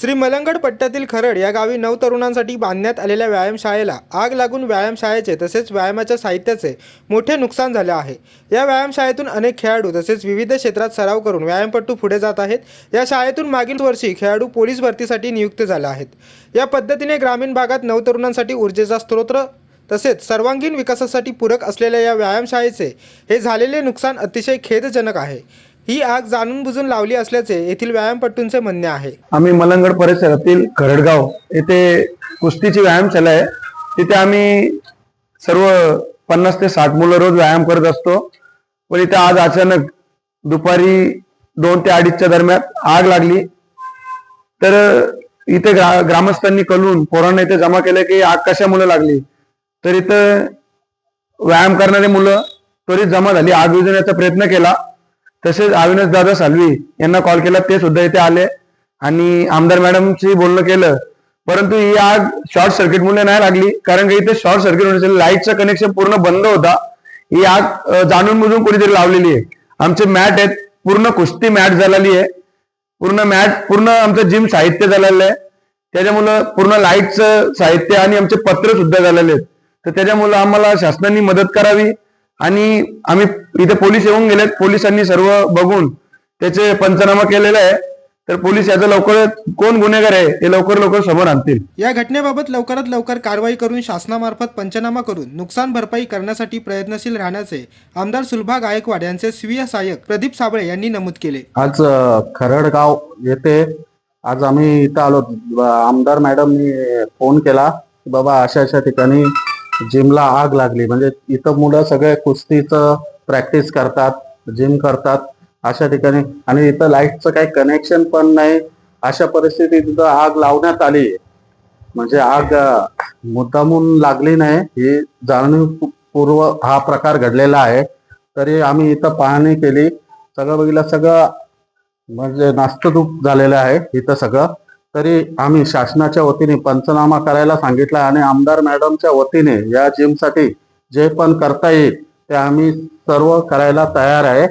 श्री मलंगड पट्ट्यातील खरड या गावी नऊ तरुणांसाठी बांधण्यात आलेल्या व्यायामशाळेला आग लागून व्यायामशाळेचे तसेच व्यायामाच्या साहित्याचे मोठे नुकसान झाले आहे. या व्यायामशाळेतून अनेक खेळाडू तसेच विविध क्षेत्रात सराव करून व्यायामपटू पुढे जात आहेत. या शाळेतून मागील वर्षी खेळाडू पोलीस भरतीसाठी नियुक्त झाले आहेत. या पद्धतीने ग्रामीण भागात नऊ तरुणांसाठी ऊर्जेचा स्त्रोत तसेच सर्वांगीण विकासासाठी पूरक असलेल्या या व्यायामशाळेचे हे झालेले नुकसान अतिशय खेदजनक आहे. ही आग जाणून बुजून लावली असल्याचे येथील व्यायामपटूंचे म्हणणे आहे. आम्ही मलंगड परिसरातील खरडगाव येथे कुस्तीची व्यायामशाला आहे. तिथे आम्ही सर्व पन्नास ते साठ मुलं रोज व्यायाम करत असतो. पण इथे आज अचानक दुपारी दोन ते अडीचच्या दरम्यान आग लागली. तर इथे ग्रा ग्रामस्थांनी कलून पोरांना इथे जमा केलं की आग कशामुळे लागली? तर इथं व्यायाम करणारे मुलं त्वरित जमा झाली आग विजवण्याचा प्रयत्न केला. तसेच अविनाश दादा सालवी यांना कॉल केला ते सुद्धा इथे आले. आणि आमदार मॅडमशी बोलणं केलं. परंतु ही आग शॉर्ट सर्किट मुळे नाही लागली. कारण की इथे शॉर्ट सर्किट होण्याचं लाईटचं कनेक्शन पूर्ण बंद होता. ही आग जाणून बुजून कोणीतरी लावलेली आहे. आमचे मॅट आहेत. पूर्ण कुस्ती मॅट झालेली आहे. पूर्ण मॅट पूर्ण आमचं जिम साहित्य झालेलं आहे. त्याच्यामुळं पूर्ण लाईटचं साहित्य आणि आमचे पत्र सुद्धा झालेले आहेत. तर त्याच्यामुळं आम्हाला शासनाने मदत करावी. आणि आम्ही इथे पोलीस येऊन गेलेत. पोलिसांनी सर्व बघून त्याचे पंचनामा केलेला आहे. तर पोलीस याचं लवकर कोण गुन्हेगार आहे ते लवकर लवकर समोर आणतील. या घटनेबाबत लवकरात लवकर कारवाई करून शासनामार्फत पंचनामा करून नुकसान भरपाई करण्यासाठी प्रयत्नशील राहण्याचे आमदार सुलभा गायकवाड यांचे स्वीय सहाय्यक प्रदीप साबळे यांनी नमूद केले. आज खरडगाव येथे आज आम्ही इथं आलो. आमदार मॅडमनी फोन केला बाबा अशा अशा ठिकाणी जिमला आग लागली. म्हणजे इथं मुलं सगळे कुस्तीचं प्रॅक्टिस करतात जिम करतात अशा ठिकाणी. आणि इथं लाईटचं काही कनेक्शन पण नाही. अशा परिस्थितीत इथं आग लावण्यात आली. म्हणजे आग मुद्दामून लागली नाही. ही जाणीवपूर्व हा प्रकार घडलेला आहे. तरी आम्ही इथं पाहणी केली. सगळं बघितलं सगळं म्हणजे नास्तधूप झालेलं आहे इथं सगळं. तरी आम्ही शासनाच्या वतीने पंचनामा करायला सांगितला आणि आमदार मॅडमच्या वतीने या जिमसाठी जे पण करता येईल ते आम्ही सर्व करायला तयार आहे.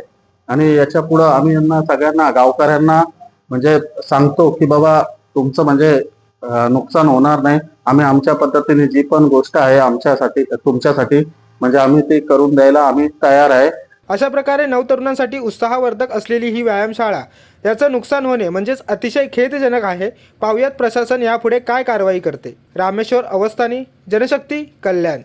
आणि याच्या पुढं आम्ही यांना सगळ्यांना गावकऱ्यांना म्हणजे सांगतो की बाबा तुमचं म्हणजे नुकसान होणार नाही. आम्ही आमच्या पद्धतीने जी पण गोष्ट आहे आमच्यासाठी तुमच्यासाठी म्हणजे आम्ही ती करून द्यायला आम्ही तयार आहे. अशा प्रकारे नवतरुणांसाठी उत्साहवर्धक असलेली ही व्यायामशाळा याचं नुकसान होणे म्हणजेच अतिशय खेदजनक आहे. पाहुयात प्रशासन यापुढे काय कारवाई करते. रामेश्वर अवस्थानी जनशक्ती कल्याण.